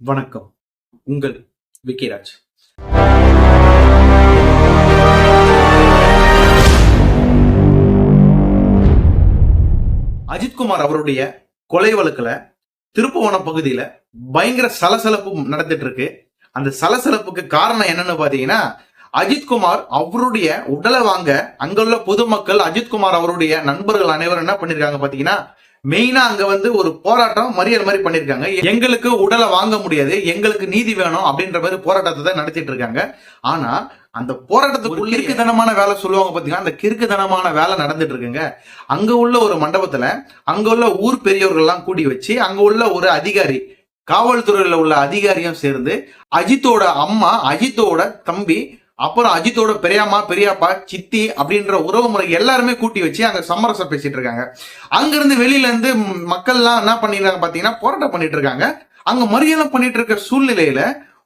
வணக்கம். உங்கள் விக்கிராஜ். அஜித்குமார் அவருடைய கொலை வழக்குல திருப்புவனம் பகுதியில பயங்கர சலசலப்பு நடந்துட்டு இருக்கு அந்த சலசலப்புக்கு காரணம் என்னன்னு பாத்தீங்கன்னா அஜித்குமார் அவருடைய உடலை வாங்க அங்குள்ள பொதுமக்கள் அஜித்குமார் அவருடைய நண்பர்கள் அனைவரும் என்ன பண்ணிருக்காங்க பாத்தீங்கன்னா மெயினா அங்க வந்து ஒரு போராட்டம் மறியல் மாதிரி பண்ணிருக்காங்க. எங்களுக்கு உடலை வாங்க முடியாது எங்களுக்கு நீதி வேணும் அப்படின்ற மாதிரி போராட்டத்தை தான் நடத்திட்டு இருக்காங்க. ஆனா அந்த போராட்டத்துக்கு கிறுக்குத்தனமான வேலை சொல்லுவாங்க பாத்தீங்கன்னா அந்த கிறுக்குத்தனமான வேலை நடந்துட்டு இருக்குங்க. அங்க உள்ள ஒரு மண்டபத்துல அங்க உள்ள ஊர் பெரியவர்கள் எல்லாம் கூடி வச்சு அங்க உள்ள ஒரு அதிகாரி காவல்துறையில உள்ள அதிகாரியும் சேர்ந்து அஜித்தோட அம்மா அஜித்தோட தம்பி அப்புறம் அஜித்தோட பெரியம்மா பெரியப்பா சித்தி அப்படின்ற உறவு முறை எல்லாருமே கூட்டி வச்சு அங்க சமரசம் பேசிட்டு இருக்காங்க. அங்கிருந்து வெளியில இருந்து மக்கள்லாம் என்ன பண்ணிருக்காங்க பாத்தீங்கன்னா போராட்டம் பண்ணிட்டு இருக்காங்க. அங்க மறியலாம் பண்ணிட்டு இருக்க சூழ்நிலையில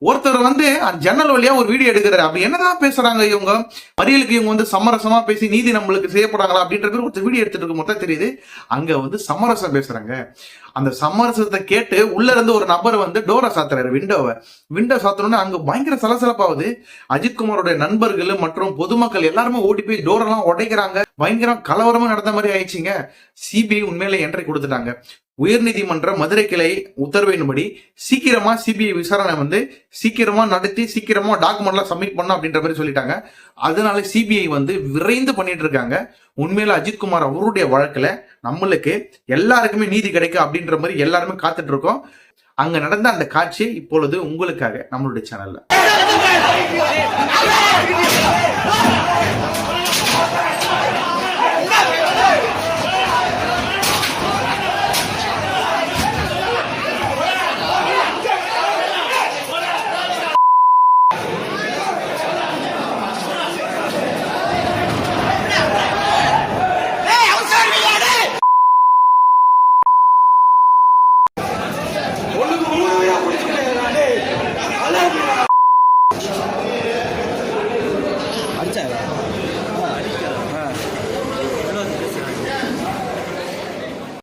ஒருத்தர் வந்து அந்த ஜன்னல் வழியா ஒரு வீடியோ எடுக்கிறாரு. அப்படி என்னதான் பேசுறாங்க இவங்க? மறியலுக்கு இவங்க வந்து சமரசமா பேசி நீதி நம்மளுக்கு செய்யப்படுறாங்களா அப்படின்ற ஒருத்தர் வீடியோ எடுத்துட்டு இருக்கும். மொத்தம் தெரியுது. அங்க வந்து சமரசம் பேசுறாங்க. அந்த சமரசத்தை கேட்டு உள்ள இருந்து ஒரு நபர் வந்து டோரை சாத்துறாரு விண்டோவை விண்டோ சாத்தணும்னு அங்க பயங்கர சலசலப்பாவது அஜித்குமாரோட நண்பர்கள் மற்றும் பொதுமக்கள் எல்லாருமே ஓடி போய் டோரெல்லாம் உடைக்கிறாங்க. பயங்கரம் கலவரமா நடந்த மாதிரி ஆயிடுச்சுங்க. சிபிஐ உண்மையில என்ட்ரி கொடுத்துட்டாங்க. உயர்நீதிமன்ற மதுரை கிளை உத்தரவின்படி சீக்கிரமா சிபிஐ விசாரணை வந்து சீக்கிரமா நடத்தி சீக்கிரமா டாக்குமெண்ட்லாம் சப்மிட் பண்ணும் அப்படின்ற மாதிரி சொல்லிட்டாங்க. அதனால சிபிஐ வந்து விரைந்து பண்ணிட்டு இருக்காங்க. உண்மையில அஜித்குமார் அவருடைய வழக்குல நம்மளுக்கு எல்லாருக்குமே நீதி கிடைக்கும் அப்படின்ற மாதிரி எல்லாருமே காத்துட்டு இருக்கோம். அங்க நடந்த அந்த காட்சி இப்பொழுது உங்களுக்காக நம்மளுடைய சேனல்ல